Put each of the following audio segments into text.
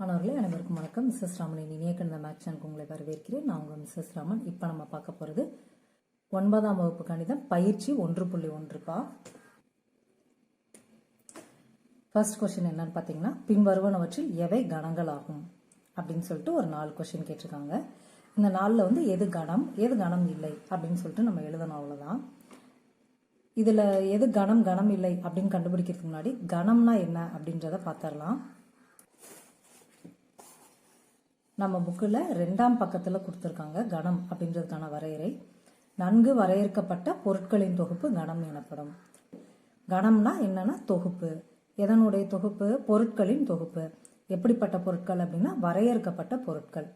மாணவர்களே அனைவருக்கும் வணக்கம். மிஸ்ஸஸ் ராமனின் இணையக்கணித மேக்ஸ் எனக்கு உங்களை வரவேற்கிறேன். நான் உங்கள் மிஸ்ஸஸ் ராமன். இப்போ நம்ம பார்க்க போகிறது ஒன்பதாம் வகுப்பு கணிதம். பயிற்சி ஒன்று புள்ளி ஒன்றுப்பா ஃபர்ஸ்ட் கொஷின் என்னன்னு பார்த்தீங்கன்னா பின்வருவனவற்றில் எவை கணங்கள் ஆகும்? அப்படின்னு சொல்லிட்டு ஒரு நாலு கொஷின் கேட்டிருக்காங்க. இந்த நாளில் வந்து எது கணம் எது கணம் இல்லை அப்படின்னு சொல்லிட்டு நம்ம எழுதணும் அவ்வளோதான் இதில் எது கணம் கணம் இல்லை அப்படின்னு கண்டுபிடிக்கிறதுக்கு முன்னாடி கணம்னா என்ன அப்படின்றத பார்த்துடலாம். நம்ம புக்கில் ரெண்டாம் பக்கத்தில் கொடுத்துருக்காங்க கணம் அப்படின்றதுக்கான வரையறை. நன்கு வரையறுக்கப்பட்ட பொருட்களின் தொகுப்பு கணம் எனப்படும். கணம்னா என்னன்னா தொகுப்பு. எதனுடைய தொகுப்பு? பொருட்களின் தொகுப்பு. எப்படிப்பட்ட பொருட்கள் அப்படின்னா வரையறுக்கப்பட்ட பொருட்கள்.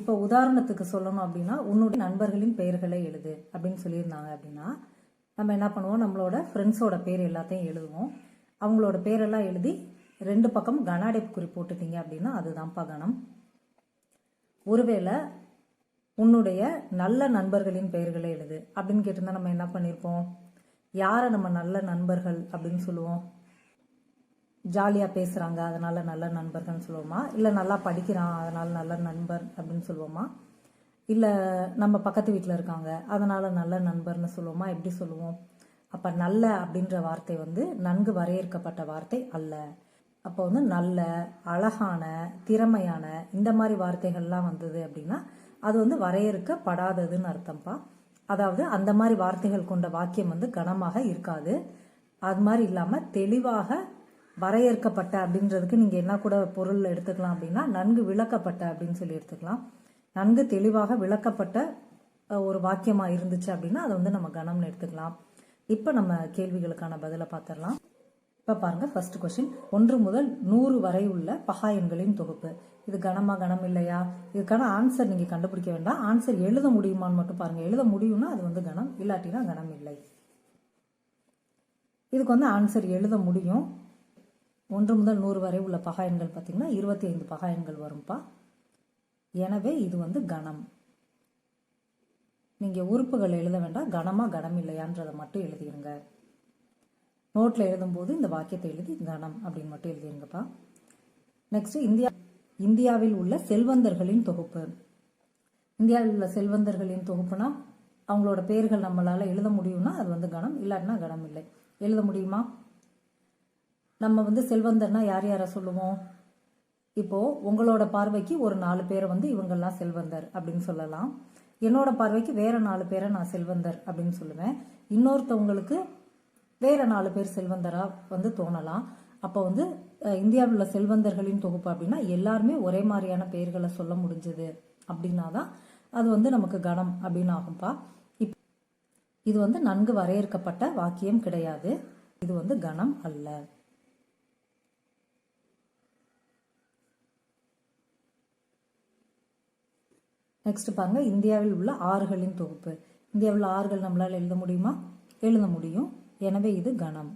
இப்போ உதாரணத்துக்கு சொல்லணும் அப்படின்னா உன்னுடைய நண்பர்களின் பெயர்களை எழுது அப்படின்னு சொல்லியிருந்தாங்க அப்படின்னா நம்ம என்ன பண்ணுவோம்? நம்மளோட ஃப்ரெண்ட்ஸோட பேர் எல்லாத்தையும் எழுதுவோம். அவங்களோட பேரெல்லாம் எழுதி ரெண்டு பக்கம் கனாடைப்பு குறி போட்டுட்டீங்க அப்படின்னா அதுதான்ப்பா கணம். ஒருவேளை உன்னுடைய நல்ல நண்பர்களின் பெயர்களை எழுது. அப்படின்னு கேட்டிருந்தா நம்ம என்ன பண்ணியிருப்போம் யாரை நம்ம நல்ல நண்பர்கள் அப்படின்னு சொல்லுவோம்? ஜாலியாக பேசுகிறாங்க அதனால நல்ல நண்பர்கள்னு சொல்லுவோமா? இல்லை நல்லா படிக்கிறான் அதனால நல்ல நண்பர் அப்படின்னு சொல்லுவோமா? இல்லை நம்ம பக்கத்து வீட்டில் இருக்காங்க அதனால நல்ல நண்பர்னு சொல்லுவோமா? எப்படி சொல்லுவோம்? அப்போ நல்ல அப்படின்ற வார்த்தை வந்து நன்கு வரையறுக்கப்பட்ட வார்த்தை அல்ல. அப்போ வந்து நல்ல அழகான திறமையான இந்த மாதிரி வார்த்தைகள்லாம் வந்தது அப்படின்னா அது வந்து வரையறுக்கப்படாததுன்னு அர்த்தம்ப்பா அதாவது அந்த மாதிரி வார்த்தைகள் கொண்ட வாக்கியம் வந்து கனமாக இருக்காது. அது மாதிரி இல்லாமல் தெளிவாக வரையறுக்கப்பட்ட அப்படின்றதுக்கு நீங்கள் என்ன கூட பொருள் எடுத்துக்கலாம் அப்படின்னா நன்கு விளக்கப்பட்ட அப்படின்னு சொல்லி எடுத்துக்கலாம். நன்கு தெளிவாக விளக்கப்பட்ட ஒரு வாக்கியமாக இருந்துச்சு அப்படின்னா அதை வந்து நம்ம கனம்னு எடுத்துக்கலாம். இப்போ நம்ம கேள்விகளுக்கான பதிலை பார்த்துடலாம். இப்போ பாருங்க ஃபர்ஸ்ட் கொஸ்டின் ஒன்று முதல் நூறு வரை உள்ள பகா எண்களின் தொகுப்பு. இது கனமா கனம் இல்லையா? இதுக்கான ஆன்சர் நீங்கள் கண்டுபிடிக்க வேண்டாம். ஆன்சர் எழுத முடியுமான்னு மட்டும் பாருங்க. எழுத முடியும்னா அது வந்து கணம் இல்லாட்டினா கணம் இல்லை. இதுக்கு வந்து ஆன்சர் எழுத முடியும். ஒன்று முதல் நூறு வரை உள்ள பகா எண்கள் பார்த்தீங்கன்னா இருபத்தி ஐந்து பகா எண்கள் வரும்பா. எனவே இது வந்து கணம் நீங்கள் உறுப்புகள் எழுத வேண்டாம். கனமாக கனம் இல்லையான்றதை மட்டும் எழுதிடுங்க நோட்டில் எழுதும்போது இந்த வாக்கியத்தை எழுதி கணம் அப்படின்னு மட்டும் எழுதிருங்கப்பா. நெக்ஸ்ட் இந்தியா இந்தியாவில் உள்ள செல்வந்தர்களின் தொகுப்பு. இந்தியாவில் உள்ள செல்வந்தர்களின் தொகுப்புனா அவங்களோட பெயர்கள் நம்மளால எழுத முடியும்னா அது வந்து கணம் இல்லாட்டினா கணம் இல்லை. எழுத முடியுமா? நம்ம வந்து செல்வந்தர்னா யார் யாரை சொல்லுவோம்? இப்போ உங்களோட பார்வைக்கு ஒரு நாலு பேரை வந்து இவங்கெல்லாம் செல்வந்தர் அப்படின்னு சொல்லலாம். என்னோட பார்வைக்கு வேற நாலு பேரை நான் செல்வந்தர் அப்படின்னு சொல்லுவேன். இன்னொருத்தவங்களுக்கு வேற நாலு பேர் செல்வந்தரா வந்து தோணலாம். அப்போ வந்து இந்தியாவில் உள்ள செல்வந்தர்களின் தொகுப்பு அப்படின்னா எல்லாருமே ஒரே மாதிரியான பெயர்களை சொல்ல முடிஞ்சது அப்படின்னா தான் அது வந்து நமக்கு கணம் அப்படின்னு ஆகும்பா. இப் இது வந்து நன்கு வரையறுக்கப்பட்ட வாக்கியம் கிடையாது. இது வந்து கணம் அல்ல. நெக்ஸ்ட் பாருங்க இந்தியாவில் உள்ள ஆறுகளின் தொகுப்பு. இந்தியாவில் உள்ள ஆறுகள் நம்மளால் எழுத முடியுமா? எழுத முடியும். எனவே இது கணம்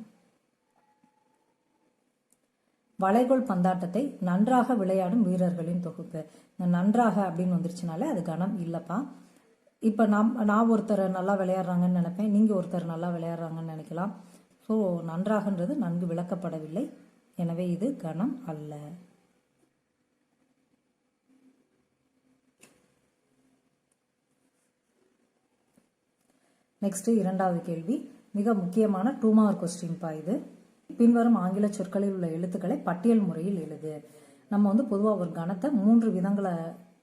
வளைகோல் பந்தாட்டத்தை நன்றாக விளையாடும் வீரர்களின் தொகுப்பு. இந்த நன்றாக அப்படின்னு வந்துருச்சுனாலே அது கணம் இல்லப்பா. இப்போ நாம் நான் ஒருத்தர் நல்லா விளையாடுறாங்கன்னு நினைப்பேன். நீங்கள் ஒருத்தர் நல்லா விளையாடுறாங்கன்னு நினைக்கலாம். ஸோ நன்றாகன்றது நன்கு விளக்கப்படவில்லை. எனவே இது கணம் அல்ல. நெக்ஸ்ட் இரண்டாவது கேள்வி. மிக முக்கியமான டூ மார்க் கொஸ்டின்ப்பா இது. பின்வரும் ஆங்கில சொற்களில் உள்ள எழுத்துக்களை பட்டியல் முறையில் எழுது. நம்ம வந்து பொதுவாக ஒரு கணத்தை மூன்று விதங்களை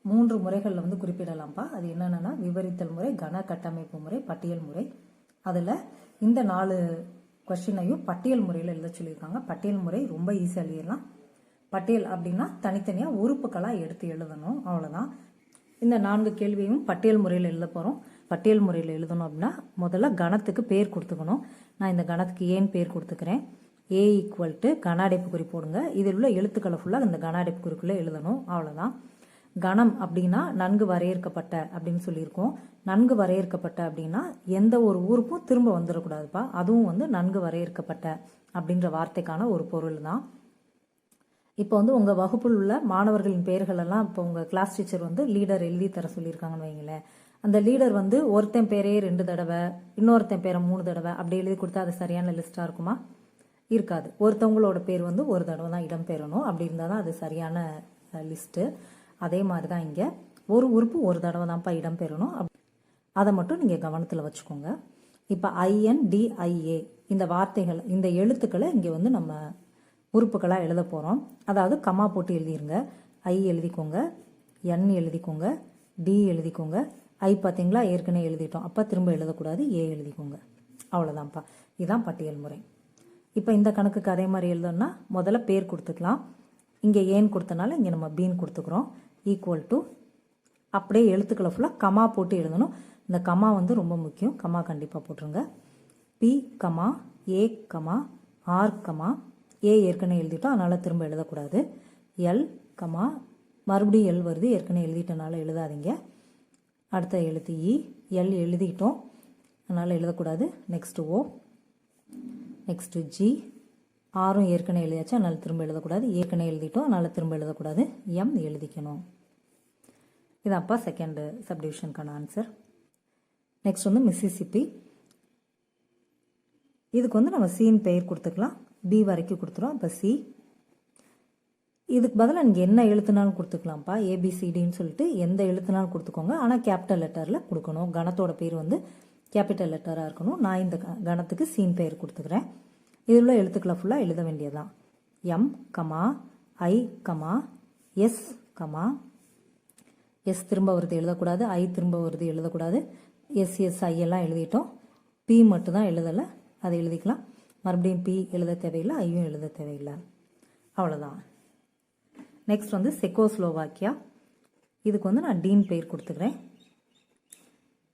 மூன்று முறைகளில் வந்து குறிப்பிடலாம்ப்பா அது என்னென்னா விவரித்தல் முறை கன கட்டமைப்பு முறை பட்டியல் முறை. அதில் இந்த நாலு கொஸ்டினையும் பட்டியல் முறையில் எழுத சொல்லியிருக்காங்க. பட்டியல் முறை ரொம்ப ஈஸியாக எழுதிடலாம். பட்டியல் அப்படின்னா தனித்தனியாக உறுப்புகளாக எடுத்து எழுதணும். அவ்வளோதான் இந்த நான்கு கேள்வியும் பட்டியல் முறையில் எழுத போகிறோம் பட்டியல் முறையில் எழுதணும் அப்படின்னா முதல்ல கணத்துக்கு பேர் கொடுத்துக்கணும். நான் இந்த கணத்துக்கு ஏன் பேர் கொடுத்துக்கிறேன்? ஏ ஈக்குவல் டு கன அடைப்பு குறி போடுங்க. இதில் உள்ள எழுத்துக்களை ஃபுல்லாக இந்த கன அடைப்பு குறிக்குள்ளே எழுதணும். அவ்வளோதான் கணம் அப்படின்னா நன்கு வரையறுக்கப்பட்ட அப்படின்னு சொல்லியிருக்கோம். நன்கு வரையறுக்கப்பட்ட அப்படின்னா எந்த ஒரு உறுப்பும் திரும்ப வந்துடக்கூடாதுப்பா. அதுவும் வந்து நன்கு வரையறுக்கப்பட்ட அப்படின்ற வார்த்தைக்கான ஒரு பொருள் தான் இப்போ வந்து உங்கள் வகுப்பில் உள்ள மாணவர்களின் பெயர்களெல்லாம் இப்போ உங்கள் கிளாஸ் டீச்சர் வந்து லீடர் எழுதி தர சொல்லியிருக்காங்கன்னு வைங்களேன் அந்த லீடர் வந்து ஒருத்தன் பேரே ரெண்டு தடவை இன்னொருத்தன் பேரை மூணு தடவை அப்படி எழுதி கொடுத்தா அது சரியான லிஸ்ட்டாக இருக்குமா? இருக்காது. ஒருத்தவங்களோட பேர் வந்து ஒரு தடவை தான் இடம்பெறணும். அப்படி இருந்தால் தான் அது சரியான லிஸ்ட்டு அதே மாதிரி தான் இங்கே. ஒரு உறுப்பு ஒரு தடவை தான்ப்பா இடம்பெறணும். அப் அதை மட்டும் நீங்கள் கவனத்தில் வச்சுக்கோங்க. இப்போ ஐஎன்டிஐஏ இந்த வார்த்தைகள் இந்த எழுத்துக்களை இங்கே வந்து நம்ம உறுப்புகளாக எழுத போகிறோம் அதாவது கமா போட்டு எழுதிருங்க. ஐ எழுதிக்கோங்க என் எழுதிக்கோங்க டி எழுதிக்கோங்க ஐ பார்த்தீங்களா? ஏற்கனவே எழுதிட்டோம். அப்போ திரும்ப எழுதக்கூடாது. ஏ எழுதிக்கோங்க. அவ்வளோதான்ப்பா இதுதான் பட்டியல் முறை. இப்போ இந்த கணக்குக்கு அதே மாதிரி எழுதணும்னா முதல்ல பேர் கொடுத்துக்கலாம். இங்கே ஏன் கொடுத்தனால இங்கே நம்ம பீன் கொடுத்துக்குறோம். ஈக்குவல் டு அப்படியே எழுத்துக்களை ஃபுல்லாக கமா போட்டு எழுதணும். இந்த கமா வந்து ரொம்ப முக்கியம். கமா கண்டிப்பாக போட்டுருங்க. P comma A comma R comma A ஏற்கனவே எழுதிட்டோம். அதனால் திரும்ப எழுதக்கூடாது. எல் கமா மறுபடியும் எல் வருது. ஏற்கனவே எழுதிட்டனால எழுதாதீங்க. அடுத்த எழுத்து e, இ எல் எழுதிட்டோம். அதனால் எழுதக்கூடாது. நெக்ஸ்ட்டு ஓ நெக்ஸ்ட்டு ஜி ஆரும் ஏற்கனவே எழுதியாச்சு. அதனால் திரும்ப எழுதக்கூடாது. ஏற்கனவே எழுதிட்டோம். அதனால் திரும்ப எழுதக்கூடாது. எம் எழுதிக்கணும். இது அப்பா செகண்டு சப்டிவிஷனுக்கான ஆன்சர் நெக்ஸ்ட் வந்து மிஸ்ஸிசிப்பி இதுக்கு வந்து நம்ம சீன் பெயர் கொடுத்துக்கலாம். பி வரைக்கும் கொடுத்துருவோம் அப்போ சி இதுக்கு பதிலாக நீங்கள் என்ன எழுத்துனாலும் கொடுத்துக்கலாம்ப்பா ஏபிசிடின்னு சொல்லிட்டு எந்த எழுத்துனாலும் கொடுத்துக்கோங்க. ஆனால் கேபிட்டல் லெட்டரில் கொடுக்கணும். கணத்தோட பேர் வந்து கேபிட்டல் லெட்டராக இருக்கணும். நான் இந்த க- கணத்துக்கு சீன் பெயர் கொடுத்துக்கிறேன். இதில் உள்ள எழுத்துக்களை ஃபுல்லாக எழுத வேண்டியதுதான். M comma I comma S comma S திரும்ப வருது எழுதக்கூடாது. ஐ திரும்ப வருது எழுதக்கூடாது. எஸ் எஸ் ஐ எல்லாம் எழுதிட்டோம். பி மட்டும் தான் எழுதலை. அதை எழுதிக்கலாம். மறுபடியும் பி எழுத தேவையில்லை. ஐயும் எழுத தேவையில்லை. அவ்வளோதான் நெக்ஸ்ட் வந்து செக்கோஸ்லோவாக்கியா இதுக்கு வந்து நான் டீன் பெயர் கொடுத்துக்கிறேன்.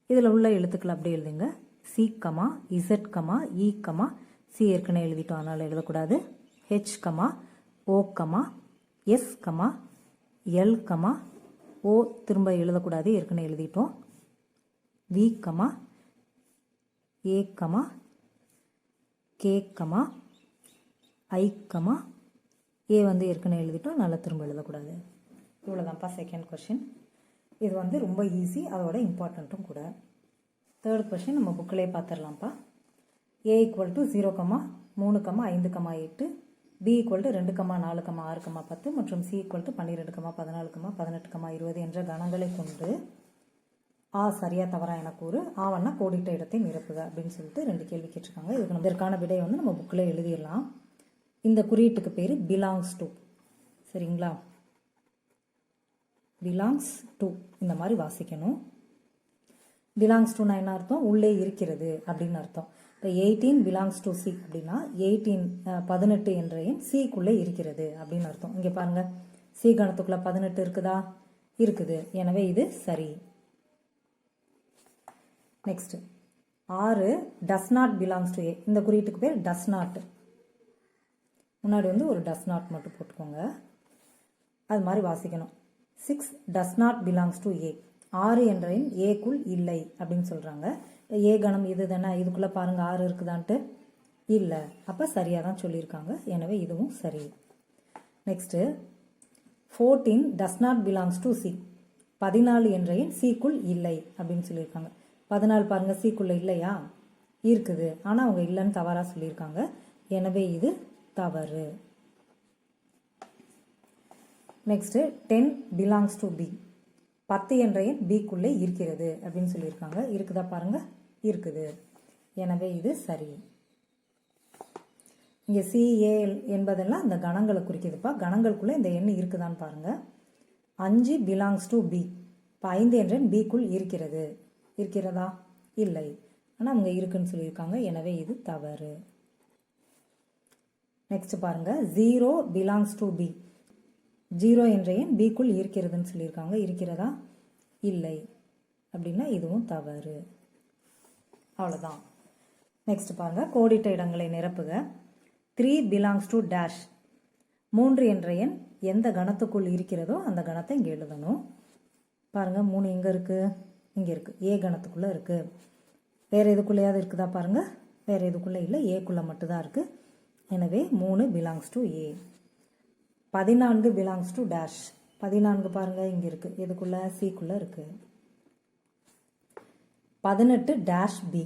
இதில் உள்ள எழுத்துக்கள் அப்படி எழுதுங்க. C comma Z comma E comma. C ஏற்கனவே எழுதிட்டோம் அதனால் எழுதக்கூடாது. H comma O comma. S comma. L comma. O திரும்ப எழுதக்கூடாது ஏற்கனவே எழுதிட்டோம். V comma. A comma. K comma. I comma. A வந்து ஏற்கனவே எழுதிட்டோம் நல்லா திரும்ப எழுதக்கூடாது. இவ்வளோதான்ப்பா செகண்ட் கொஷின் இது வந்து ரொம்ப ஈஸி அதோட இம்பார்ட்டண்ட்டும் கூட. தேர்ட் கொஷின் நம்ம புக்கிலே பார்த்துடலாம்ப்பா A equal to zero comma மூணு கமா ஐந்து கம்மா எட்டு பி ஈக்குவல் டு ரெண்டு கமா நாலு கம்மா ஆறு கமா பத்து மற்றும் சி ஈக்குவல் டு பன்னிரெண்டு கமா பதினாலு கம்மா பதினெட்டு கம்மா இருபது என்ற கணங்களை கொண்டு ஆ சரியா தவறா என கூறு ஆவண்ணா கோடிட்ட இடத்தை நிரப்புக அப்படின்னு சொல்லிட்டு ரெண்டு கேள்வி கேட்டிருக்காங்க. இதுக்கு நம்ம இதற்கான விடையை வந்து நம்ம புக்கில் எழுதிடலாம். இந்த குறியீட்டுக்கு பேர் பிலாங்ஸ் டு சரிங்களா? பிலாங்ஸ் டு இந்த மாதிரி வாசிக்கணும். பிலாங்ஸ் டுனா என்ன அர்த்தம்? உள்ளே இருக்கிறது அப்படின்னு அர்த்தம். இப்போ எயிட்டீன் பிலாங்ஸ் டு சி அப்படின்னா எயிட்டீன் பதினெட்டு என்ற எண் சிக்குள்ளே இருக்கிறது அப்படின்னு அர்த்தம். இங்கே பாருங்க. சி கணத்துக்குள்ள பதினெட்டு இருக்குதா? இருக்குது. எனவே இது சரி. நெக்ஸ்ட் ஆறு does not belongs to A இந்த குறியீட்டுக்கு பேர் டஸ் நாட் முன்னாடி வந்து ஒரு டஸ் நாட் மட்டும் போட்டுக்கோங்க. அது மாதிரி வாசிக்கணும். Six does not belongs to A ஆறு என்ற எண் ஏக்குள் இல்லை அப்படின்னு சொல்கிறாங்க ஏ கணம் இது தானே இதுக்குள்ளே பாருங்கள் ஆறு இருக்குதான்ட்டு. இல்லை. அப்போ சரியாக தான் சொல்லியிருக்காங்க. எனவே இதுவும் சரி. Next fourteen does not belongs to C பதினாலு என்ற எண் சிக்குள் இல்லை அப்படின்னு சொல்லியிருக்காங்க. பதினாலு பாருங்கள் சீக்குள்ளே இல்லையா? இருக்குது. ஆனால் அவங்க இல்லைன்னு தவறாக சொல்லியிருக்காங்க. எனவே இது தவறு. Next ten belongs to B பத்து என்ற எண் பிக்குள்ளே இருக்கிறது அப்படின்னு சொல்லியிருக்காங்க. இருக்குதா பாருங்கள் இருக்குது. எனவே இது சரி. இங்கே சிஏ என்பதெல்லாம் இந்த கணங்களை குறிக்குதுப்பா. கணங்களுக்குள்ளே இந்த எண் இருக்குதான்னு பாருங்கள் அஞ்சு பிலாங்ஸ் டு பி இப்போ ஐந்து என்ற எண் பிக்குள் இருக்கிறது. இருக்கிறதா? இல்லை. ஆனால் அவங்க இருக்குன்னு சொல்லியிருக்காங்க. எனவே இது தவறு. நெக்ஸ்ட் பாருங்க. Zero belongs to B zero என்ற எண் பிக்குள் இருக்கிறதுன்னு சொல்லியிருக்காங்க. இருக்கிறதா? இல்லை. அப்படின்னா இதுவும் தவறு. அவ்வளோதான் நெக்ஸ்ட் பாருங்க. கோடிட்ட இடங்களை நிரப்புக. த்ரீ பிலாங்ஸ் டு டேஷ் மூன்று என்ற எண் எந்த கணத்துக்குள் இருக்கிறதோ அந்த கணத்தை இங்கே எழுதணும். பாருங்க. மூணு எங்கே இருக்குது இங்கே இருக்குது ஏ கணத்துக்குள்ளே இருக்குது வேறு எதுக்குள்ளேயாவது இருக்குதா பாருங்கள் வேறு எதுக்குள்ளே இல்லை. ஏக்குள்ளே மட்டும்தான் இருக்குது எனவே மூணு பிலாங்ஸ் டு ஏ பதினான்கு பிலாங்ஸ் டு டேஷ் பதினான்கு பாருங்க இங்கே இருக்குது இதுக்குள்ளே சிக்குள்ளே இருக்குது பதினெட்டு டேஷ் பி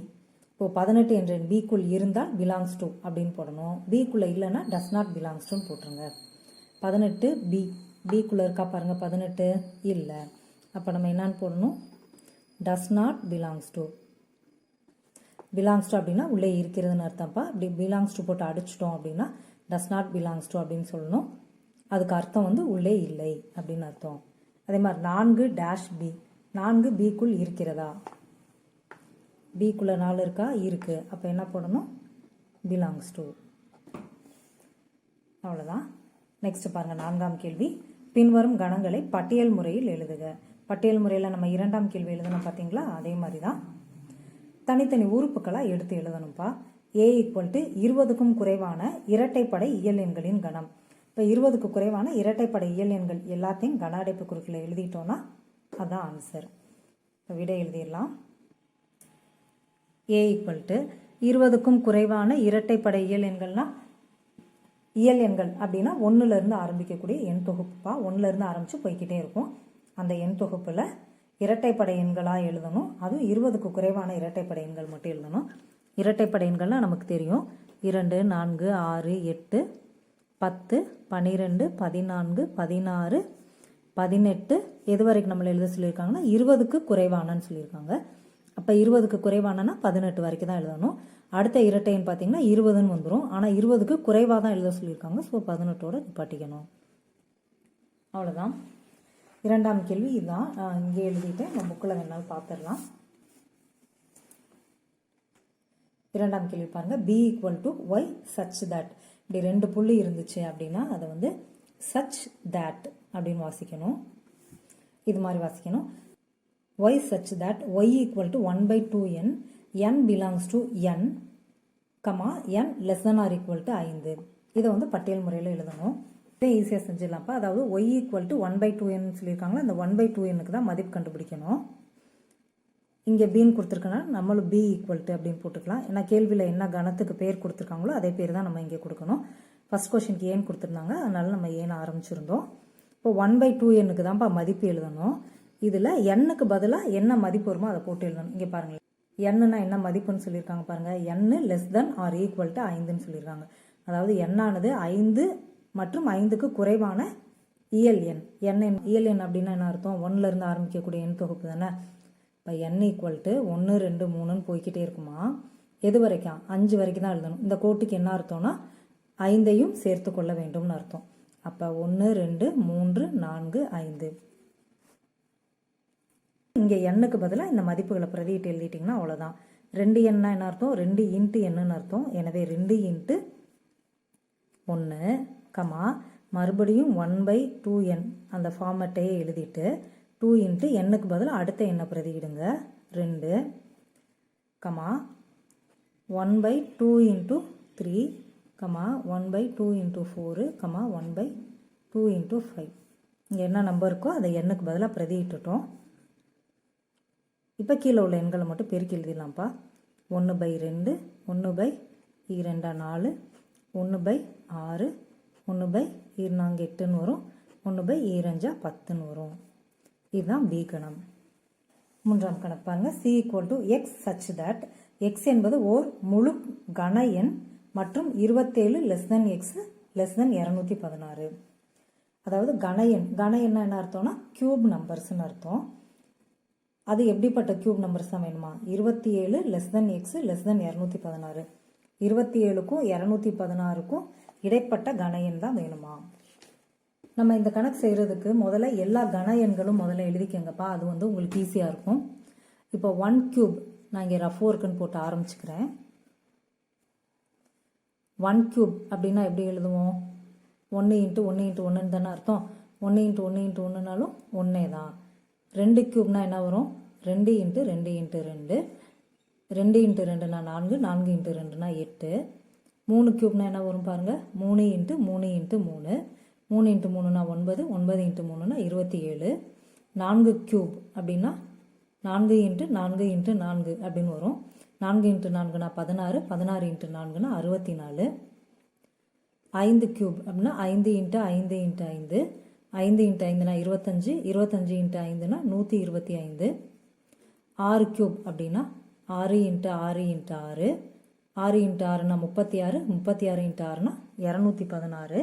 இப்போ பதினெட்டு என்ற பிக்குள் இருந்தால் பிலாங்ஸ் டு அப்படின்னு போடணும். பிக்குள்ளே இல்லைன்னா டஸ் நாட் பிலாங்ஸ் டுன்னு போட்டுருங்க. பதினெட்டு பி பிக்குள்ளே இருக்கா பாருங்கள் பதினெட்டு இல்லை. அப்போ நம்ம என்னன்னு போடணும்? Does not belongs to belongs to அப்படின்னா உள்ளே இருக்கிறதுன்னு அர்த்தம்ப்பா. இப்படி பிலாங்ஸ் டு போட்டு அடிச்சிட்டோம் அப்படின்னா டஸ் நாட் பிலாங்ஸ் டு அப்படின்னு சொல்லணும். அதுக்கு அர்த்தம் வந்து உள்ளே இல்லை அப்படின்னு அர்த்தம். அதே மாதிரி நான்கு டேஷ் பி நான்கு பிக்குள் இருக்கிறதா? பிக்குள்ளே நாலு இருக்கா? இருக்குது அப்போ என்ன போடணும்? பிலாங்ஸ் டு அவ்வளோதான் நெக்ஸ்ட் பாருங்கள் நான்காம் கேள்வி. பின்வரும் கணங்களை பட்டியல் முறையில் எழுதுக. பட்டியல் முறையில் நம்ம இரண்டாம் கேள்வி எழுதணும் பார்த்தீங்களா அதே மாதிரி தான் தனித்தனி உறுப்புகளாக எடுத்து எழுதணும்ப்பா ஏ ஈக்குவல் டு இருபதுக்கும் குறைவான இரட்டைப்படை இயல் எண்களின் கணம். இப்போ இருபதுக்கு குறைவான இரட்டைப்படை இயல் எண்கள் எல்லாத்தையும் கன அடைப்பு குறுக்கில் எழுதிட்டோன்னா அதான் ஆன்சர் இப்போ விடை எழுதிடலாம். ஏ ஈக்குவல் டு இருபதுக்கும் குறைவான இரட்டைப்படை இயல் எண்கள்னா இயல் எண்கள் அப்படின்னா ஒன்றுலேருந்து ஆரம்பிக்கக்கூடிய எண் தொகுப்புப்பா ஒன்றுலேருந்து ஆரம்பித்து போய்க்கிட்டே இருக்கும். அந்த எண் தொகுப்பில் இரட்டைப்படை எண்களாக எழுதணும். அதுவும் இருபதுக்கு குறைவான இரட்டைப்படை எண்கள் மட்டும் எழுதணும். இரட்டைப்படை எண்கள்னால் நமக்கு தெரியும். இரண்டு நான்கு ஆறு எட்டு பத்து பன்னிரெண்டு பதினான்கு பதினாறு பதினெட்டு. எது வரைக்கும் நம்மளை எழுத சொல்லியிருக்காங்கன்னா இருபதுக்கு குறைவானன்னு சொல்லியிருக்காங்க. அப்போ இருபதுக்கு குறைவானனா பதினெட்டு வரைக்கும் தான் எழுதணும். அடுத்த இரட்டைன்னு பார்த்தீங்கன்னா இருபதுன்னு வந்துடும் ஆனால் இருபதுக்கு குறைவாக தான் எழுத சொல்லியிருக்காங்க. ஸோ பதினெட்டோட நிப்பாட்டிக்கணும். அவ்வளோதான் இரண்டாம் கேள்வி இதுதான் நான் இங்கே எழுதிட்டேன். நம்ம புக்கில் வேணாலும் பார்த்துடலாம். இரண்டாம் கேள்வி பாருங்கள் B equal to Y such that இப்படி ரெண்டு புள்ளி இருந்துச்சு அப்படின்னா அதை வந்து சச் தட் அப்படின்னு வாசிக்கணும். இது மாதிரி வாசிக்கணும். Y such that Y equal to one by two N N belongs to N comma N less than or equal to ஐந்து. இதை வந்து பட்டியல் முறையில் எழுதணும். இதை ஈஸியாக செஞ்சிடலாம்ப்பா. அதாவது Y equal to one by two N சொல்லியிருக்காங்களா? அந்த ஒன் பை டூ எண்ணுக்கு தான் மதிப்பு கண்டுபிடிக்கணும். இங்கே பின்னு கொடுத்துருக்கனா நம்மளும் பி ஈக்குவல் டு அப்படின்னு போட்டுக்கலாம். ஏன்னா கேள்வியில் என்ன கணத்துக்கு பேர் கொடுத்துருக்காங்களோ அதே பேர் தான் நம்ம இங்கே கொடுக்கணும். ஃபஸ்ட் கொஷினுக்கு ஏன் கொடுத்துருந்தாங்க? அதனால நம்ம ஏன் ஆரம்பிச்சிருந்தோம். இப்போ ஒன் பை டூ எண்ணுக்கு தான்ப்பா மதிப்பு எழுதணும். இதில் எண்ணுக்கு பதிலாக என்ன மதிப்பு வருமோ அதை போட்டு எழுதணும். இங்கே பாருங்களேன். எண்ணுனா என்ன மதிப்புன்னு சொல்லியிருக்காங்க பாருங்கள் எண்ணு less than or equal to ஐந்துன்னு சொல்லியிருக்காங்க. அதாவது எண்ணானது ஐந்து மற்றும் ஐந்துக்கு குறைவான இயல் எண். எண் எண் இயல் எண் அப்படின்னா என்ன அர்த்தம்? ஒன்றுல இருந்து ஆரம்பிக்கக்கூடிய எண் தொகுப்பு தானே? இப்போ எண் ஈக்குவல் டு ஒன்று ரெண்டு மூணுன்னு போய்கிட்டே இருக்குமா? எது வரைக்கும்? அஞ்சு வரைக்கும் தான் எழுதணும். இந்த கோட்டுக்கு என்ன அர்த்தம்னா ஐந்தையும் சேர்த்து கொள்ள வேண்டும்னு அர்த்தம். அப்போ ஒன்று ரெண்டு மூன்று நான்கு ஐந்து. இங்கே எண்ணுக்கு பதிலாக இந்த மதிப்புகளை பிரதியிட்டு எழுதிட்டிங்கன்னா அவ்வளோதான் ரெண்டு எண்ணா என்ன அர்த்தம்? ரெண்டு இன்ட்டு என்னன்னு அர்த்தம். எனவே ரெண்டு இன்ட்டு ஒன்று கமா மறுபடியும் ஒன் பை டூ என் அந்த ஃபார்மட்டையே எழுதிட்டு டூ இன்ட்டு எண்ணுக்கு பதிலாக அடுத்த எண்ணை பிரதியிடுங்க. ரெண்டு comma one by two into three comma one by two into four comma one by two into five இங்கே என்ன நம்பர் இருக்கோ அதை எண்ணுக்கு பதிலாக பிரதியிட்டுட்டோம். இப்போ கீழே உள்ள எண்களை மட்டும் பெருக்கி எழுதிடலாம்ப்பா. ஒன்று பை ரெண்டு ஒன்று பை இரண்டா நாலு ஒன்று பை ஆறு ஒன்று பை இருநாங்க எட்டுன்னு வரும். ஒன்று பை ஈரஞ்சா பத்துன்னு வரும். இதுதான் பி கணம். மூன்றாம் கணக்கு பாருங்க. C equal to X such that X என்பது ஓர் முழு கன எண் மற்றும் இருபத்தேழு less than X less than இரநூத்தி பதினாறு. அதாவது கன எண். கன எண்ணா என்ன அர்த்தம்னா கியூப் நம்பர்ஸ்னு அர்த்தம். அது எப்படிப்பட்ட கியூப் நம்பர்ஸ் தான் வேணுமா? இருபத்தி ஏழு less than X less than இரநூத்தி பதினாறு. இருபத்தி ஏழுக்கும் இரநூத்தி பதினாறுக்கும் இடைப்பட்ட கன எண் தான் வேணுமா? நம்ம இந்த கணக்கு செய்கிறதுக்கு முதல்ல எல்லா கன எண்களும் முதல்ல எழுதிக்கங்கப்பா. அது வந்து உங்களுக்கு ஈஸியாக இருக்கும். இப்போ ஒன் கியூப் நான் இங்கே ரஃப் ஒர்க்குன்னு போட்டு ஆரம்பிச்சுக்கிறேன். ஒன் கியூப் அப்படின்னா எப்படி எழுதுவோம்? ஒன்று இன்ட்டு ஒன்று இன்ட்டு ஒன்றுன்னு தானே அர்த்தம். ஒன்று இன்ட்டு ஒன்று இன்ட்டு ஒன்றுனாலும் ஒன்றே தான். ரெண்டு கியூப்னா என்ன வரும்? ரெண்டு இன்ட்டு ரெண்டு இன்ட்டு ரெண்டு. ரெண்டு இன்ட்டு ரெண்டுனா நான்கு நான்கு இன்ட்டு ரெண்டுனா எட்டு. மூணு கியூப்னா என்ன வரும் பாருங்கள் மூணு இன்ட்டு மூணு இன்ட்டு மூணு. மூணு இன்ட்டு மூணுனா ஒன்பது ஒன்பது இன்ட்டு மூணுனா இருபத்தி ஏழு நான்கு கியூப் அப்படின்னா நான்கு இன்ட்டு நான்கு இன்ட்டு நான்கு அப்படின்னு வரும். நான்கு இன்ட்டு நான்குனா பதினாறு பதினாறு இன்ட்டு நான்குனா அறுபத்தி நாலு ஐந்து கியூப் அப்படின்னா ஐந்து இன்ட்டு ஐந்து இன்ட்டு ஐந்து. ஐந்து இன்ட்டு ஐந்துனா இருபத்தஞ்சு இருபத்தஞ்சு இன்ட்டு ஐந்துனா நூற்றி இருபத்தி ஐந்து. ஆறு கியூப் அப்படின்னா ஆறு இன்ட்டு ஆறு இன்ட்டு ஆறு. ஆறு இன்ட்டு ஆறுனா முப்பத்தி ஆறு முப்பத்தி ஆறு இன்ட்டு ஆறுனா இரநூத்தி பதினாறு.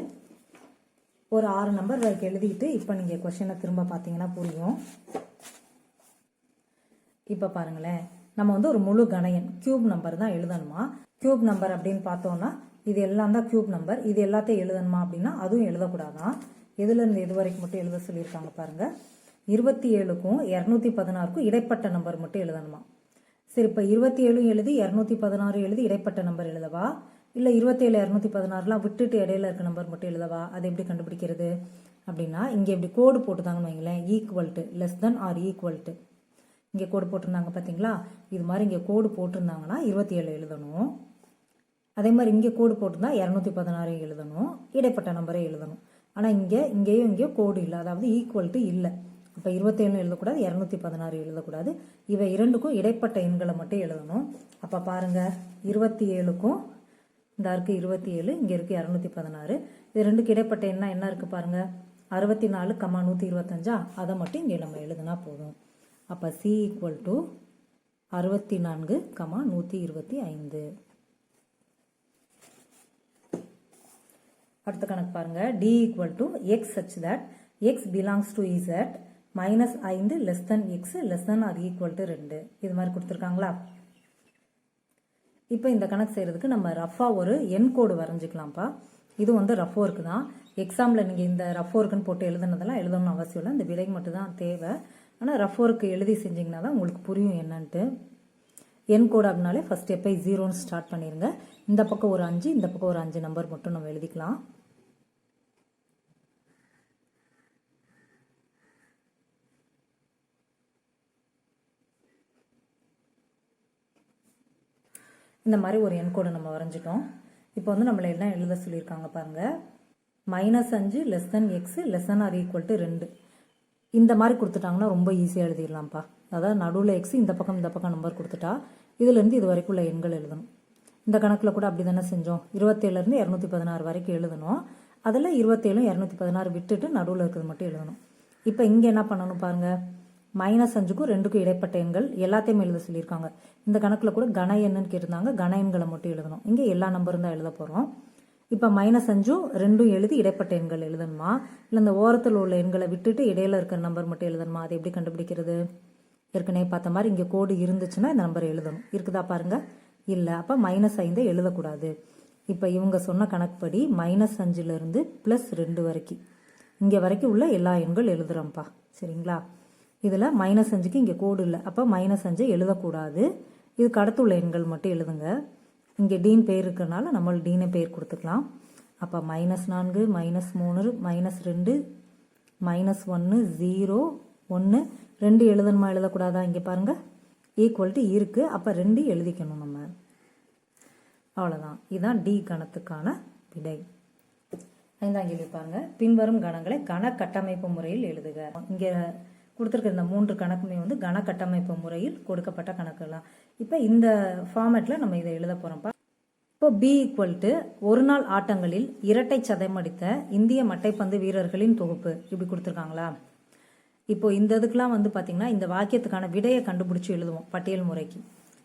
ஒரு ஆறு நம்பர் வரைக்கும் எழுதிட்டு இப்போ நீங்கள் கொஷினை திரும்ப பார்த்தீங்கன்னா புரியும். இப்போ பாருங்களேன். நம்ம வந்து ஒரு முழு கணையன் கியூப் நம்பர் தான் எழுதணுமா? கியூப் நம்பர் அப்படின்னு பார்த்தோம்னா இது எல்லாம் தான் கியூப் நம்பர் இது எல்லாத்தையும் எழுதணுமா அப்படின்னா அதுவும் எழுதக்கூடாதான். எதுலேருந்து எது வரைக்கும் மட்டும் எழுத சொல்லியிருக்காங்க பாருங்கள் இருபத்தி ஏழுக்கும் இரநூத்தி பதினாறுக்கும் இடைப்பட்ட நம்பர் மட்டும் எழுதணுமா? சரி இப்போ இருபத்தி ஏழும் எழுதி இரநூத்தி பதினாறு எழுதி இடைப்பட்ட நம்பர் எழுதவா? இல்லை இருபத்தேழு இரநூத்தி பதினாறுலாம் விட்டுட்டு இடையில இருக்க நம்பர் மட்டும் எழுதவா? அது எப்படி கண்டுபிடிக்கிறது? அப்படின்னா இங்கே இப்படி கோடு போட்டுதாங்கன்னு வைங்களேன். Equal to less than or equal to இங்கே கோடு போட்டிருந்தாங்க பார்த்தீங்களா இது மாதிரி இங்கே கோடு போட்டிருந்தாங்கன்னா இருபத்தி ஏழு எழுதணும். அதே மாதிரி இங்கே கோடு போட்டிருந்தா இரநூத்தி பதினாறு எழுதணும். இடைப்பட்ட நம்பரே எழுதணும். ஆனால் இங்கே இங்கேயும் இங்கேயும் கோடு இல்லை. அதாவது ஈக்குவல் டு இல்லை. அப்போ இருபத்தேழு எழுதக்கூடாது இரநூத்தி பதினாறு எழுதக்கூடாது. இவை இரண்டுக்கும் இடைப்பட்ட எண்களை மட்டும் எழுதணும். அப்போ பாருங்கள் இருபத்தி ஏழுக்கும் இந்த இருக்குது இருபத்தி ஏழு இங்கே இருக்குது இரநூத்தி பதினாறு இது ரெண்டுக்கு இடைப்பட்ட எண்ணா என்ன இருக்குது பாருங்கள் அறுபத்தி நாலு கம்மா நூற்றி இருபத்தஞ்சா அதை மட்டும் இங்கே நம்ம எழுதுனா போதும். அப்போ சி ஈக்குவல் டு அறுபத்தி நான்கு கமா நூற்றி இருபத்தி ஐந்து அடுத்த கணக்கு பாருங்கள் D equal to X such that X belongs to Z minus ஐந்து less than X less than or equal to ரெண்டு. இது மாதிரி கொடுத்துருக்காங்களா? இப்போ இந்த கணக்கு செய்கிறதுக்கு நம்ம ரஃபாக ஒரு என் கோடு வரைஞ்சிக்கலாம்ப்பா. இது வந்து ரஃப் ஒர்க்கு தான். எக்ஸாமில் நீங்கள் இந்த ரஃப் ஒர்க்குன்னு போட்டு எழுதுனதெல்லாம் எழுதணும்னு அவசியம் இல்லை. இந்த விலை மட்டும் தான் தேவை. ஆனால் ரஃப் ஒர்க்கு எழுதி செஞ்சிங்கன்னா தான் உங்களுக்கு புரியும் என்னன்ட்டு. என் கோடு அப்படின்னாலே ஃபஸ்ட் எப்போ ஜீரோன்னு ஸ்டார்ட் பண்ணிடுங்க இந்த பக்கம் ஒரு அஞ்சு இந்த பக்கம் ஒரு அஞ்சு நம்பர் மட்டும் நம்ம எழுதிக்கலாம். இந்த மாதிரி ஒரு என்கோடு நம்ம வரைஞ்சிட்டோம். இப்போ வந்து நம்மளை எல்லாம் எழுத சொல்லியிருக்காங்க பாருங்கள் மைனஸ் அஞ்சு less than X less than or equal to ரெண்டு. இந்த மாதிரி கொடுத்துட்டாங்கன்னா ரொம்ப ஈஸியாக எழுதிடலாம்ப்பா. அதாவது நடுவில் எக்ஸ் இந்த பக்கம் இந்த பக்கம் நம்பர் கொடுத்துட்டா இதுலேருந்து இது வரைக்கும் உள்ள எண்கள் எழுதணும். இந்த கணக்கில் கூட அப்படி தானே செஞ்சோம். இருபத்தேழுலேருந்து இரநூத்தி பதினாறு வரைக்கும் எழுதணும். அதில் இருபத்தேழும் இரநூத்தி பதினாறு விட்டுட்டு நடுவில் இருக்கிறது மட்டும் எழுதணும். இப்போ இங்கே என்ன பண்ணணும் பாருங்கள் மைனஸ் அஞ்சுக்கும் ரெண்டுக்கும் இடைப்பட்ட எண்கள் எல்லாத்தையுமே எழுத சொல்லியிருக்காங்க. இந்த கணக்கில் கூட கன எண்ணுன்னு கேட்டிருந்தாங்க. கன எண்களை மட்டும் எழுதணும். இங்கே எல்லா நம்பரும் தான் எழுத போகிறோம் இப்போ மைனஸ் அஞ்சும் ரெண்டும் எழுதி இடைப்பட்ட எண்கள் எழுதணுமா? இல்லை இந்த ஓரத்தில் உள்ள எண்களை விட்டுட்டு இடையில இருக்கிற நம்பர் மட்டும் எழுதணுமா? அதை எப்படி கண்டுபிடிக்கிறது? ஏற்கனவே பார்த்த மாதிரி இங்கே கோடு இருந்துச்சுன்னா இந்த நம்பர் எழுதணும். இருக்குதா பாருங்க. இல்லை. அப்போ மைனஸ் ஐந்தை எழுதக்கூடாது. இப்போ இவங்க சொன்ன கணக்குப்படி மைனஸ் அஞ்சுலேருந்து ப்ளஸ் ரெண்டு வரைக்கும். இங்கே வரைக்கும் உள்ள எல்லா எண்கள் எழுதுகிறோம்ப்பா சரிங்களா? இதில் மைனஸ் அஞ்சுக்கு இங்கே கோடு இல்லை. அப்போ மைனஸ் அஞ்சு எழுதக்கூடாது. இதுக்கு அடுத்து உள்ள எண்கள் மட்டும் எழுதுங்க. இங்கே டீன் பேர் இருக்கிறனால நம்ம டீனை பேர் கொடுத்துக்கலாம். அப்போ மைனஸ் நான்கு மைனஸ் மூணு மைனஸ் ரெண்டு மைனஸ் ஒன்று ஜீரோ ஒன்று ரெண்டு எழுதணுமா எழுதக்கூடாதா? இங்கே பாருங்கள் ஈக்குவல்ட்டு இருக்குது அப்போ ரெண்டு எழுதிக்கணும் நம்ம. அவ்வளோதான் இதுதான் டி கணத்துக்கான விடை. ஐந்தாம் கேள்வி பாருங்க. பின்வரும் கணங்களை கண கட்டமைப்பு முறையில் எழுதுக. இங்கே கொடுத்துருக்க இந்த மூன்று கணக்குமே வந்து கன கட்டமைப்பு முறையில் கொடுக்கப்பட்ட கணக்குலாம் இப்போ இந்த ஃபார்மேட்டில் நம்ம இதை எழுத போகிறோம்ப்பா இப்போ பி ஈக்குவல் டு ஒரு நாள் ஆட்டங்களில் இரட்டை சதமடித்த இந்திய மட்டைப்பந்து வீரர்களின் தொகுப்பு இப்படி கொடுத்துருக்காங்களா? இப்போ இந்த இதுக்கெலாம் வந்து பார்த்தீங்கன்னா இந்த வாக்கியத்துக்கான விடையை கண்டுபிடிச்சி எழுதுவோம் பட்டியல் முறைக்கு.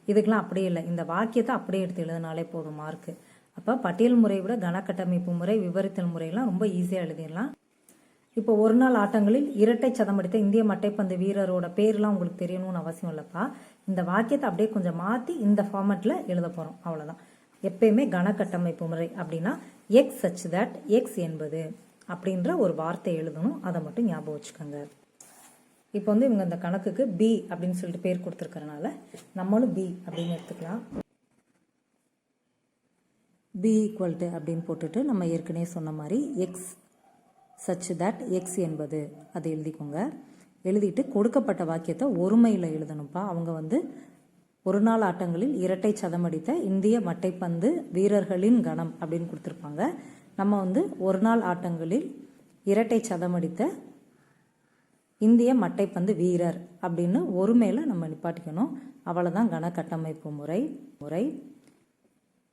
இதுக்கெலாம் அப்படியே இல்லை. இந்த வாக்கியத்தை அப்படியே எடுத்து எழுதினாலே போதும் மார்க்கு அப்போ பட்டியல் முறையை விட கனக்கட்டமைப்பு முறை விவரித்தல் முறையெல்லாம் ரொம்ப ஈஸியாக எழுதிடலாம். இப்போ ஒரு நாள் ஆட்டங்களில் இரட்டை சதம் அடித்த இந்திய மட்டைப்பந்து வீரரோட பேர்லாம் உங்களுக்கு தெரியணும்னு அவசியம் இல்லைப்பா. இந்த வாக்கியத்தை அப்படியே கொஞ்சம் மாற்றி இந்த ஃபார்மேட்டில் எழுத போகிறோம் அவ்வளோதான் எப்பயுமே கனக்கட்டமைப்பு முறை அப்படின்னா எக்ஸ் சச் தட் எக்ஸ் என்பது அப்படின்ற ஒரு வார்த்தை எழுதணும். அதை மட்டும் ஞாபகம் வச்சுக்கோங்க. இப்போ வந்து இவங்க இந்த கணக்குக்கு பி அப்படின்னு சொல்லிட்டு பேர் கொடுத்துருக்கறனால நம்மளும் பி அப்படின்னு எடுத்துக்கலாம். பி ஈக்குவல்ட்டு அப்படின்னு போட்டுட்டு நம்ம ஏற்கனவே சொன்ன மாதிரி எக்ஸ் சச் தட் எக்ஸ் என்பது அதை எழுதிக்கோங்க. எழுதிட்டு கொடுக்கப்பட்ட வாக்கியத்தை ஒருமையில் எழுதணும்ப்பா அவங்க வந்து ஒரு நாள் ஆட்டங்களில் இரட்டை சதமடித்த இந்திய மட்டைப்பந்து வீரர்களின் கணம் அப்படின்னு கொடுத்துருப்பாங்க. நம்ம வந்து ஒரு நாள் ஆட்டங்களில் இரட்டை சதமடித்த இந்திய மட்டைப்பந்து வீரர் அப்படின்னு ஒருமையில் நம்ம நிப்பாட்டிக்கணும். அவ்வளோதான் கன கட்டமைப்பு முறை முறை.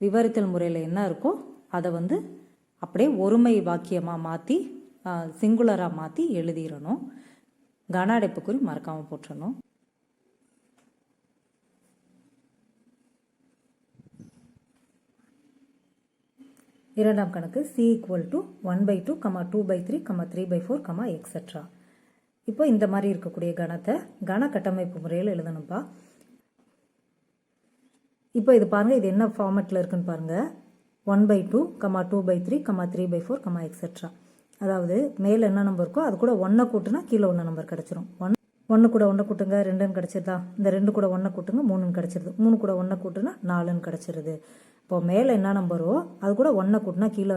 விவரித்தல் முறையில் என்ன இருக்கோ அதை வந்து அப்படியே ஒருமை வாக்கியமாக மாற்றி சிங்குலராக மாற்றி எழுதிடணும் கன அடைப்புக்குறி மறக்காமல் போட்டுடணும் இரண்டாம் கணக்கு C equal to one by two comma two by three comma three by four comma extra இப்போ இந்த மாதிரி இருக்கக்கூடிய கணத்தை கன கட்டமைப்பு முறையில் எழுதணும்ப்பா இப்போ இது பாருங்கள் இது என்ன ஃபார்மேட்டில் இருக்குன்னு பாருங்கள் one by two comma two by three comma three by four comma extra அதாவது மேலே என்ன நம்பர் இருக்கோ அது கூட ஒன்றை கூட்டுனா கீழே ஒன்று நம்பர் கிடச்சிரும். ஒன் ஒன்று கூட ஒன்றை கூட்டுங்க ரெண்டுன்னு கிடச்சிருதா? இந்த ரெண்டு கூட ஒன்றை கூட்டுங்க மூணுன்னு கிடச்சிருது. மூணு கூட ஒன்றை கூட்டுனா நாலுன்னு கிடச்சிருது. இப்போ மேலே என்ன நம்பரோ அது கூட ஒன்றை கூட்டினா கீழே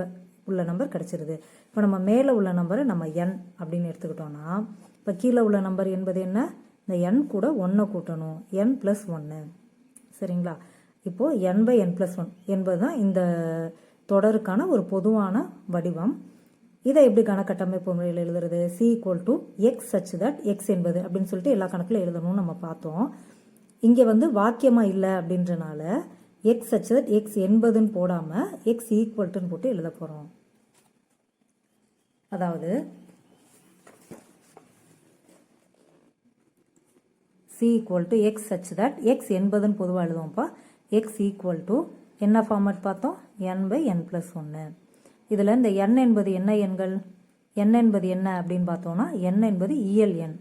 உள்ள நம்பர் கிடச்சிருது. இப்போ நம்ம மேலே உள்ள நம்பரை நம்ம என் அப்படின்னு எடுத்துக்கிட்டோம்னா இப்போ கீழே உள்ள நம்பர் என்பது என்ன? இந்த என் கூட ஒன்றை கூட்டணும். என் ப்ளஸ் ஒன்று சரிங்களா? இப்போது N by N plus one என்பது தான் இந்த தொடருக்கான ஒரு பொதுவான வடிவம். இதை எப்படி கணக்கட்டமைப்பு முறையில் எழுதுறது? C equal to X such that X என்பது அப்படின்னு சொல்லிட்டு எல்லா கணக்கில் எழுதணும்னு நம்ம பார்த்தோம். இங்கே வந்து வாக்கியமாக இல்லை அப்படின்றனால எக்ஸ் சச் தட் எக்ஸ் என்பதுன்னு போடாமல் எக்ஸ் ஈக்குவல்ட்டுன்னு போட்டு எழுத போகிறோம் அதாவது C equal to X such that X என்பதுன்னு பொதுவாக எழுதுவோம்ப்பா. எக்ஸ் ஈக்குவல் டு என்ன ஃபார்மேட் பார்த்தோம்? என் பை என் ப்ளஸ் ஒன்று இதில் இந்த எண் என்பது என்ன எண்கள்? எண் என்பது என்ன அப்படின்னு பார்த்தோம்னா எண் என்பது இயல் எண்.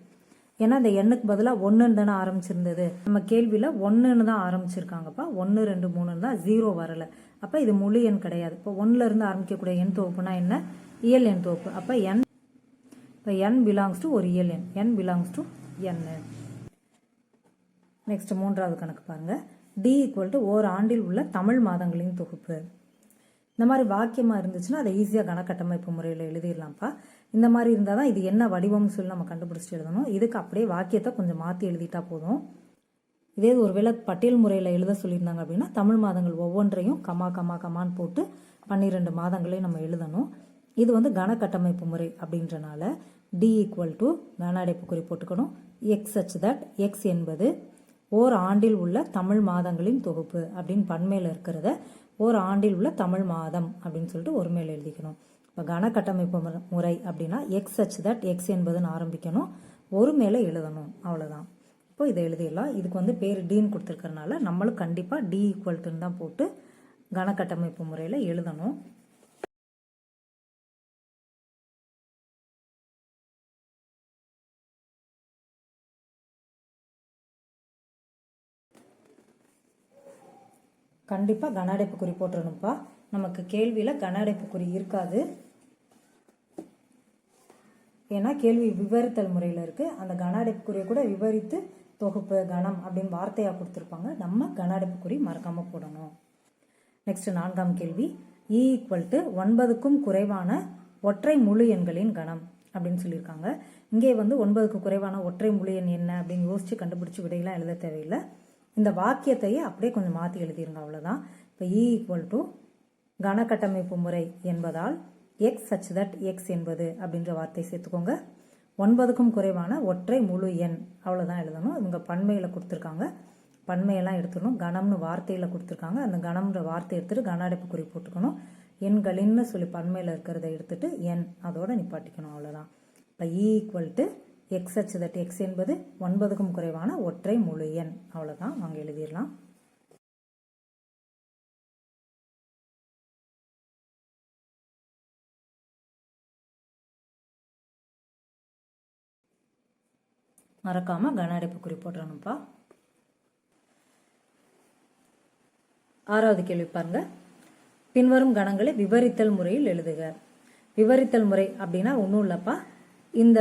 ஏன்னா இந்த எண்ணுக்கு பதிலாக ஒன்றுன்னு தானே ஆரம்பிச்சிருந்தது. நம்ம கேள்வியில் ஒன்றுன்னு தான் ஆரம்பிச்சிருக்காங்கப்பா. ஒன்று ரெண்டு மூணுன்னு தான் ஜீரோ வரலை. அப்போ இது முழு எண் கிடையாது. இப்போ ஒன்றுலேருந்து ஆரம்பிக்கக்கூடிய எண் தொகுப்புனா என்ன? இயல் எண் தொகுப்பு. அப்போ எண் இப்போ என் பிலாங்ஸ் டு ஒரு இயல் எண். N belongs to N next மூன்றாவது கணக்கு பாருங்கள் டி ஈக்குவல் டு ஓர் ஆண்டில் உள்ள தமிழ் மாதங்களின் தொகுப்பு. இந்த மாதிரி வாக்கியமாக இருந்துச்சுன்னா அதை ஈஸியாக கணக்கட்டமைப்பு முறையில் எழுதிடலாம்ப்பா. இந்த மாதிரி இருந்தால் தான் இது என்ன வடிவம்னு சொல்லி நம்ம கண்டுபிடிச்சிட்டு எழுதணும். இதுக்கு அப்படியே வாக்கியத்தை கொஞ்சம் மாற்றி எழுதிட்டா போதும். இதே ஒரு ஒருவேளை பட்டியல் முறையில் எழுத சொல்லியிருந்தாங்க அப்படின்னா தமிழ் மாதங்கள் ஒவ்வொன்றையும் கமா கமா கமான்னு போட்டு பன்னிரெண்டு மாதங்களையும் நம்ம எழுதணும். இது வந்து கணக்கட்டமைப்பு முறை அப்படின்றனால டி ஈக்குவல் டு கனஅடைப்பு அடைப்புக்குறி போட்டுக்கணும். எக்ஸ் அச் தட் எக்ஸ் என்பது ஓர் ஆண்டில் உள்ள தமிழ் மாதங்களின் தொகுப்பு அப்படின்னு பன்மையில் இருக்கிறத ஓர் ஆண்டில் உள்ள தமிழ் மாதம் அப்படின்னு சொல்லிட்டு ஒரு மேல் எழுதிக்கணும். இப்போ கன கட்டமைப்பு முறை- அப்படின்னா எக்ஸ் அச் தட் எக்ஸ் என்பதுன்னு ஆரம்பிக்கணும். ஒரு மேலே எழுதணும். அவ்வளோதான் இப்போ இதை எழுதிடலாம். இதுக்கு வந்து பேர் டின்னு கொடுத்துருக்கறனால நம்மளும் கண்டிப்பாக டி ஈக்குவல்ட்டுன்னு தான் போட்டு கன கட்டமைப்பு முறையில் எழுதணும். கண்டிப்பாக கன அடைப்பு குறி நமக்கு கேள்வியில் கன அடைப்பு குறி இருக்காது. ஏன்னா கேள்வி விவரித்தல் முறையில் இருக்குது அந்த கன அடைப்புக்குறியை கூட விவரித்து தொகுப்பு கணம் அப்படின்னு வார்த்தையாக கொடுத்துருப்பாங்க. நம்ம கன அடைப்பு குறி மறக்காமல் போடணும். நெக்ஸ்ட் நான்காம் கேள்வி. இ ஈக்குவல் டு ஒன்பதுக்கும் குறைவான ஒற்றை முழு எண்களின் கணம் அப்படின்னு சொல்லியிருக்காங்க. இங்கே வந்து ஒன்பதுக்கு குறைவான ஒற்றை முழு எண் என்ன அப்படின்னு யோசித்து கண்டுபிடிச்சி விடையெல்லாம் எழுத தேவையில்லை. இந்த வாக்கியத்தையே அப்படியே கொஞ்சம் மாற்றி எழுதிருங்க அவ்வளோதான் இப்போ இ e ஈக்குவல் டு கனக்கட்டமைப்பு முறை என்பதால் எக்ஸ் சச் தட் எக்ஸ் என்பது அப்படின்ற வார்த்தை சேர்த்துக்கோங்க. ஒன்பதுக்கும் குறைவான ஒற்றை முழு எண் அவ்வளோதான் எழுதணும். இவங்க பன்மையில் கொடுத்துருக்காங்க. பன்மையெல்லாம் எடுத்துடணும். கணம்னு வார்த்தையில் கொடுத்துருக்காங்க. அந்த கணம்ன்ற வார்த்தை எடுத்துட்டு கன அடைப்பு குறி போட்டுக்கணும். எண்களின்னு சொல்லி பன்மையில் இருக்கிறத எடுத்துட்டு எண் அதோட நிப்பாட்டிக்கணும் அவ்வளோதான் இப்போ E e equal to X such that X என்பது ஒன்பதுக்கும் குறைவான ஒற்றை முழு எண். அவ்வளோதான் வாங்க எழுதிடலாம். மறக்காம கன அடைப்பு குறிப்போட்டுறணும்ப்பா ஆறாவது கேள்வி பாருங்க. பின்வரும் கணங்களை விவரித்தல் முறையில் எழுதுக. விவரித்தல் முறை அப்படின்னா ஒன்றும் இல்லைப்பா. இந்த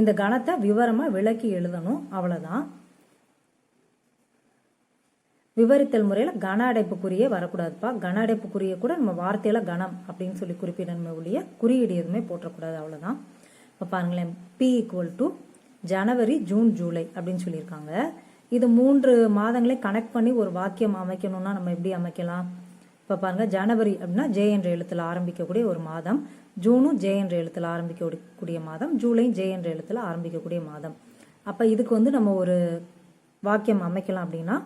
இந்த கணத்தை விவரமாக விளக்கி எழுதணும். அவ்வளோதான் விவரித்தல் முறையில் கன அடைப்புக்குறியே வரக்கூடாதுப்பா. கன அடைப்புக்குரிய கூட நம்ம வார்த்தையில் கணம் அப்படின்னு சொல்லி குறிப்பிடணுமே ஒழிய குறியீடு எதுவுமே போட்டக்கூடாது அவ்வளோதான் இப்போ பாருங்களேன். B equal to January June July அப்படின்னு சொல்லியிருக்காங்க. இது மூன்று மாதங்களே கனெக்ட் பண்ணி ஒரு வாக்கியம் அமைக்கணும்னா நம்ம எப்படி அமைக்கலாம்? இப்போ பாருங்க ஜனவரி அப்படின்னா ஜே என்ற எழுத்தில் ஆரம்பிக்கக்கூடிய ஒரு மாதம் ஜூனும் ஜே என்ற எழுத்தில் ஆரம்பிக்கக்கூடிய மாதம் ஜூலையும் ஜே என்ற எழுத்தில் ஆரம்பிக்கக்கூடிய மாதம். அப்போ இதுக்கு வந்து நம்ம ஒரு வாக்கியம் அமைக்கலாம் அப்படின்னா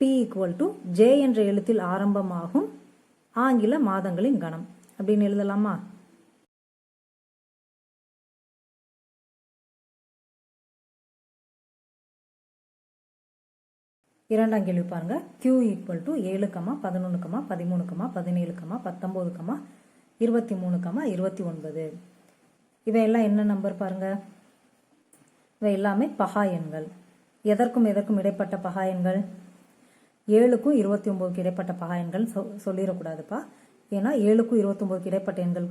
பி ஈக்குவல் டு ஜே என்ற எழுத்தில் ஆரம்பமாகும் ஆங்கில மாதங்களின் கணம் அப்படின்னு எழுதலாமா? இரண்டாம் கேள்வி பாருங்க. கியூ ஈக்குவல் டு ஏழு கமா பதினொன்று கமா பதிமூணு கமா பதினேழு கமா பத்தொம்போது கமா இருபத்தி மூணு கமா இருபத்தி ஒன்பது. இவையெல்லாம் என்ன நம்பர் பாருங்க? இவை எல்லாமே பகா எண்கள். எதற்கும் எதற்கும் இடைப்பட்ட பகா எண்கள்? ஏழுக்கும் இருபத்தி ஒம்போதுக்கு இடைப்பட்ட பகா எண்கள் சொ சொல்லிடக்கூடாதுப்பா. ஏன்னா ஏழுக்கும் இருபத்தொம்போதுக்கு இடைப்பட்ட எண்கள்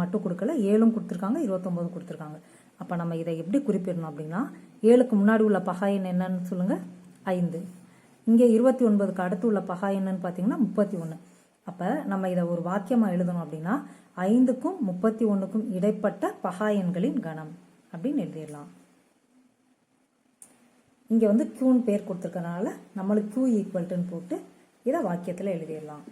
மட்டும் கொடுக்கல. ஏழும் கொடுத்துருக்காங்க இருபத்தொம்போது கொடுத்துருக்காங்க. அப்போ நம்ம இதை எப்படி குறிப்பிடணும் அப்படின்னா ஏழுக்கு முன்னாடி உள்ள பகா எண் என்னன்னு சொல்லுங்கள் ஐந்து. இங்கே இருபத்தி ஒன்பதுக்கு அடுத்து உள்ள பகா என்னன்னு பார்த்தீங்கன்னா முப்பத்தி ஒன்று. அப்போ நம்ம இதை ஒரு வாக்கியமாக எழுதணும் அப்படின்னா ஐந்துக்கும் முப்பத்தி ஒன்றுக்கும் இடைப்பட்ட பகா எண்களின் கணம் அப்படின்னு எழுதிடலாம். இங்கே வந்து க்யூன்னு பேர் கொடுத்துருக்கனால நம்மளுக்கு க்யூ ஈக்குவல்ட்டுன்னு போட்டு இதை வாக்கியத்தில் எழுதிடலாம்.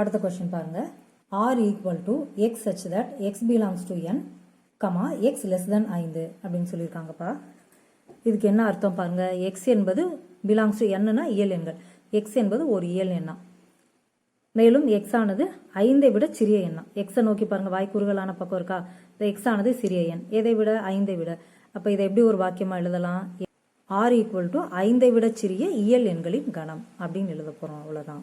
அடுத்த கொஸ்டின் பாருங்க. R equal to X such that X belongs to N comma X less than ஐந்து அப்படின்னு சொல்லியிருக்காங்கப்பா. இதுக்கு என்ன அர்த்தம் பாருங்க? எக்ஸ் என்பது பிலாங்ஸ் டு என்னன்னா இயல் எண்கள். எக்ஸ் என்பது ஒரு இயல் எண்ணா. மேலும் எக்ஸ் ஆனது ஐந்தை விட சிறிய எண்ணா. எக்ஸை நோக்கி பாருங்க வாய்க்கூறுகளான பக்கம் இருக்கா? இந்த எக்ஸ் ஆனது சிறிய எண். எதை விட? ஐந்தை விட. அப்போ இதை எப்படி ஒரு வாக்கியமாக எழுதலாம்? ஆர் ஈக்குவல் டு ஐந்தை விட சிறிய இயல் எண்களின் கணம் அப்படின்னு எழுத போகிறோம் அவ்வளோதான்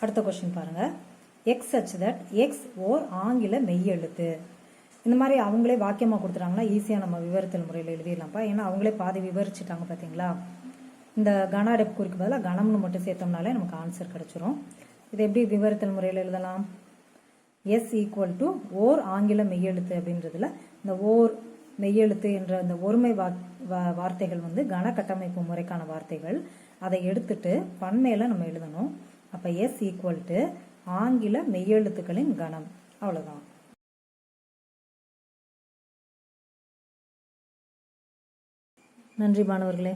அடுத்த கொஸ்டின் பாருங்க. எக்ஸ் சச் தட் எக்ஸ் ஓர் ஆங்கில மெய்யெழுத்து. இந்த மாதிரி அவங்களே வாக்கியமாக கொடுத்துட்டாங்கன்னா ஈஸியாக நம்ம விவரத்தல் முறையில் எழுதிடலாம்ப்பா. ஏன்னா அவங்களே பாதி விவரிச்சுட்டாங்க பார்த்தீங்களா இந்த கன அடைப்பு குறிக்கு பதிலாக கணம்னு மட்டும் சேர்த்தோம்னாலே நமக்கு ஆன்சர் கிடைச்சிரும். இது எப்படி விவரத்தல் முறையில் எழுதலாம்? எஸ் ஈக்குவல் டு ஓர் ஆங்கில மெய்யெழுத்து அப்படின்றதுல இந்த ஓர் மெய்யெழுத்து என்ற அந்த ஒருமை வா- வார்த்தைகள் வந்து கன கட்டமைப்பு முறைக்கான வார்த்தைகள். அதை எடுத்துட்டு பன்மையில நம்ம எழுதணும். அப்ப எஸ் ஈக்குவல் டு ஆங்கில மெய்யெழுத்துக்களின் கணம். அவ்வளவுதான். நன்றி மாணவர்களே.